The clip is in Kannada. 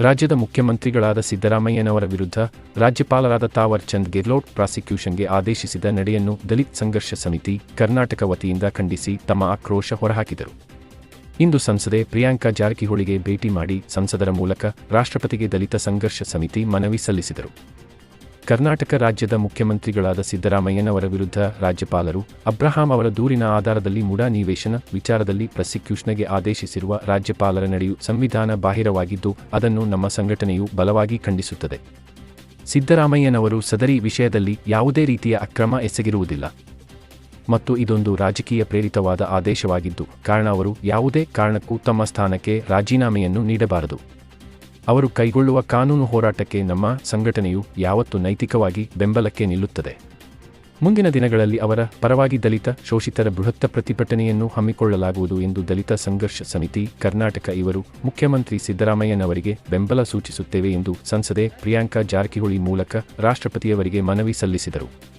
ರಾಜ್ಯದ ಮುಖ್ಯಮಂತ್ರಿಗಳಾದ ಸಿದ್ದರಾಮಯ್ಯನವರ ವಿರುದ್ಧ ರಾಜ್ಯಪಾಲರಾದ ತಾವರ್ ಚಂದ್ ಗೆಹ್ಲೋಟ್ ಪ್ರಾಸಿಕ್ಯೂಷನ್ಗೆ ಆದೇಶಿಸಿದ ನಡೆಯನ್ನು ದಲಿತ್ ಸಂಘರ್ಷ ಸಮಿತಿ ಕರ್ನಾಟಕ ವತಿಯಿಂದ ಖಂಡಿಸಿ ತಮ್ಮ ಆಕ್ರೋಶ ಹೊರಹಾಕಿದರು. ಇಂದು ಸಂಸದೆ ಪ್ರಿಯಾಂಕಾ ಜಾರಕಿಹೊಳಿಗೆ ಭೇಟಿ ಮಾಡಿ ಸಂಸದರ ಮೂಲಕ ರಾಷ್ಟ್ರಪತಿಗೆ ದಲಿತ ಸಂಘರ್ಷ ಸಮಿತಿ ಮನವಿ ಸಲ್ಲಿಸಿದರು. ಕರ್ನಾಟಕ ರಾಜ್ಯದ ಮುಖ್ಯಮಂತ್ರಿಗಳಾದ ಸಿದ್ದರಾಮಯ್ಯನವರ ವಿರುದ್ಧ ರಾಜ್ಯಪಾಲರು ಅಬ್ರಹಾಂ ಅವರ ದೂರಿನ ಆಧಾರದಲ್ಲಿ ಮುಡಾ ನಿವೇಶನ ವಿಚಾರದಲ್ಲಿ ಪ್ರಾಸಿಕ್ಯೂಷನ್ಗೆ ಆದೇಶಿಸಿರುವ ರಾಜ್ಯಪಾಲರ ನಡೆಯು ಸಂವಿಧಾನ ಬಾಹಿರವಾಗಿದ್ದು, ಅದನ್ನು ನಮ್ಮ ಸಂಘಟನೆಯು ಬಲವಾಗಿ ಖಂಡಿಸುತ್ತದೆ. ಸಿದ್ದರಾಮಯ್ಯನವರು ಸದರಿ ವಿಷಯದಲ್ಲಿ ಯಾವುದೇ ರೀತಿಯ ಅಕ್ರಮ ಎಸಗಿರುವುದಿಲ್ಲ. ಮತ್ತು ಇದೊಂದು ರಾಜಕೀಯ ಪ್ರೇರಿತವಾದ ಆದೇಶವಾಗಿದ್ದು, ಕಾರಣ ಅವರು ಯಾವುದೇ ಕಾರಣಕ್ಕೂ ತಮ್ಮ ಸ್ಥಾನಕ್ಕೆ ರಾಜೀನಾಮೆಯನ್ನು ನೀಡಬಾರದು. ಅವರು ಕೈಗೊಳ್ಳುವ ಕಾನೂನು ಹೋರಾಟಕ್ಕೆ ನಮ್ಮ ಸಂಘಟನೆಯು ಯಾವತ್ತೂ ನೈತಿಕವಾಗಿ ಬೆಂಬಲಕ್ಕೆ ನಿಲ್ಲುತ್ತದೆ. ಮುಂದಿನ ದಿನಗಳಲ್ಲಿ ಅವರ ಪರವಾಗಿ ದಲಿತ, ಶೋಷಿತರ ಬೃಹತ್ತ ಪ್ರತಿಭಟನೆಯನ್ನು ಹಮ್ಮಿಕೊಳ್ಳಲಾಗುವುದು ಎಂದು ದಲಿತ ಸಂಘರ್ಷ ಸಮಿತಿ, ಕರ್ನಾಟಕ ಇವರು ಮುಖ್ಯಮಂತ್ರಿ ಸಿದ್ದರಾಮಯ್ಯನವರಿಗೆ ಬೆಂಬಲ ಸೂಚಿಸುತ್ತೇವೆ ಎಂದು ಸಂಸದೆ ಪ್ರಿಯಾಂಕಾ ಜಾರಕಿಹೊಳಿ ಮೂಲಕ ರಾಷ್ಟ್ರಪತಿಯವರಿಗೆ ಮನವಿ ಸಲ್ಲಿಸಿದರು.